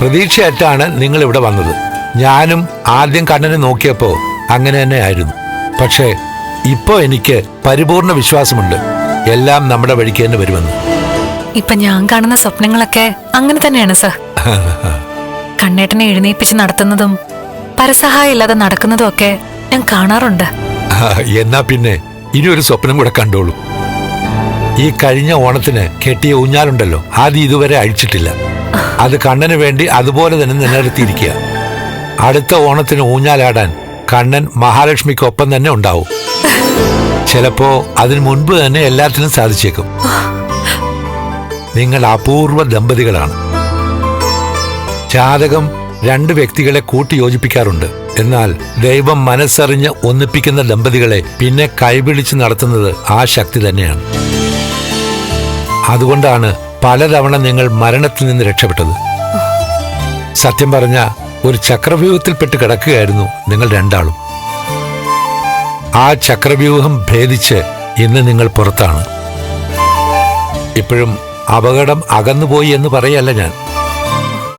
പ്രതീക്ഷയറ്റാണ് നിങ്ങൾ ഇവിടെ വന്നത്. ഞാനും ആദ്യം കണ്ണനെ നോക്കിയപ്പോൾ അങ്ങനെ തന്നെ ആയിരുന്നു. പക്ഷേ ഇപ്പോൾ എനിക്ക് പരിപൂർണ വിശ്വാസമുണ്ട്. എല്ലാം നമ്മുടെ വഴിക്ക് തന്നെ വരുമെന്ന്. ഇപ്പൊ ഞാൻ കാണുന്ന സ്വപ്നങ്ങളൊക്കെ അങ്ങനെ തന്നെയാണ് സർ. കണ്ണേട്ടനെ എഴുന്നേപ്പിച്ച് നടത്തുന്നതും പരസഹായം ഇല്ലാതെ നടക്കുന്നതും ഒക്കെ ഞാൻ കാണാറുണ്ട്. എന്നാ പിന്നെ ഇനി ഒരു സ്വപ്നം കൂടെ കണ്ടോളൂ. ഈ കഴിഞ്ഞ ഓണത്തിന് കെട്ടിയ ഊഞ്ഞാലുണ്ടല്ലോ. അത് ഇതുവരെ അഴിച്ചിട്ടില്ല. അത് കണ്ണന് വേണ്ടി അതുപോലെ തന്നെ നിലനിർത്തിയിരിക്കുക. അടുത്ത ഓണത്തിന് ഊഞ്ഞാലാടാൻ കണ്ണൻ മഹാലക്ഷ്മിക്കൊപ്പം തന്നെ ഉണ്ടാവും. ചിലപ്പോ അതിനു മുൻപ് തന്നെ എല്ലാത്തിനും സാധിച്ചേക്കും. നിങ്ങൾ അപൂർവ ദമ്പതികളാണ്. ജാതകം രണ്ട് വ്യക്തികളെ കൂട്ടി യോജിപ്പിക്കാറുണ്ട്. എന്നാൽ ദൈവം മനസ്സറിഞ്ഞ് ഒന്നിപ്പിക്കുന്ന ദമ്പതികളെ പിന്നെ കൈപിടിച്ച് നടത്തുന്നത് ആ ശക്തി തന്നെയാണ്. അതുകൊണ്ടാണ് പലതവണ നിങ്ങൾ മരണത്തിൽ നിന്ന് രക്ഷപ്പെട്ടത്. സത്യം പറഞ്ഞ ഒരു ചക്രവ്യൂഹത്തിൽപ്പെട്ട് കിടക്കുകയായിരുന്നു നിങ്ങൾ രണ്ടാളും. ആ ചക്രവ്യൂഹം ഭേദിച്ച് ഇന്ന് നിങ്ങൾ പുറത്താണ്. ഇപ്പോഴും അപകടം അകന്നുപോയി എന്ന് പറയല്ല ഞാൻ.